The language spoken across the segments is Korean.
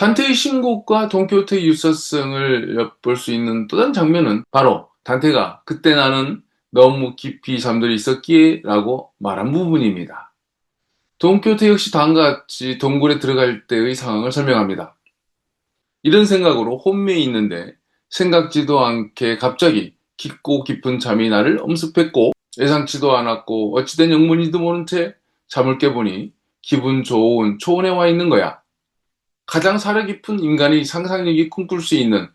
단테의 신곡과 돈키호테의 유사성을 엿볼 수 있는 또 다른 장면은 바로 단테가 그때 나는 너무 깊이 잠들어 있었기에 라고 말한 부분입니다. 돈키호테 역시 다음과 같이 동굴에 들어갈 때의 상황을 설명합니다. 이런 생각으로 혼미해 있는데 생각지도 않게 갑자기 깊고 깊은 잠이 나를 엄습했고 예상치도 않았고 어찌된 영문이도 모른 채 잠을 깨보니 기분 좋은 초원에 와 있는 거야. 가장 사려 깊은 인간이 상상력이 꿈꿀 수 있는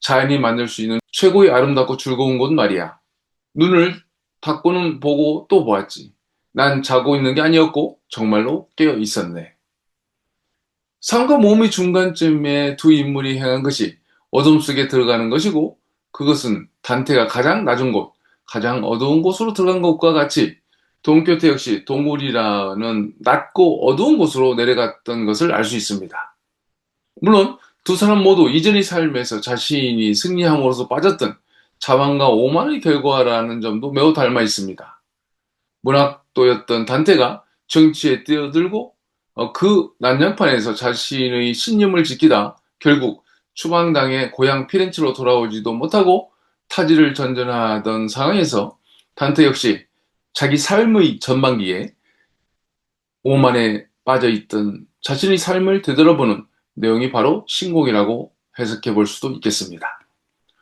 자연이 만들 수 있는 최고의 아름답고 즐거운 곳 말이야. 눈을 닫고는 보고 또 보았지. 난 자고 있는 게 아니었고 정말로 깨어 있었네. 삶과 몸의 중간쯤에 두 인물이 행한 것이 어둠 속에 들어가는 것이고 그것은 단테가 가장 낮은 곳, 가장 어두운 곳으로 들어간 것과 같이 돈교태 역시 동굴이라는 낮고 어두운 곳으로 내려갔던 것을 알 수 있습니다. 물론 두 사람 모두 이전의 삶에서 자신이 승리함으로써 빠졌던 자만과 오만의 결과라는 점도 매우 닮아 있습니다. 문학도였던 단테가 정치에 뛰어들고 어, 그 난장판에서 자신의 신념을 지키다 결국 추방당해 고향 피렌체로 돌아오지도 못하고 타지를 전전하던 상황에서 단테 역시 자기 삶의 전반기에 오만에 빠져 있던 자신의 삶을 되돌아보는 내용이 바로 신곡이라고 해석해 볼 수도 있겠습니다.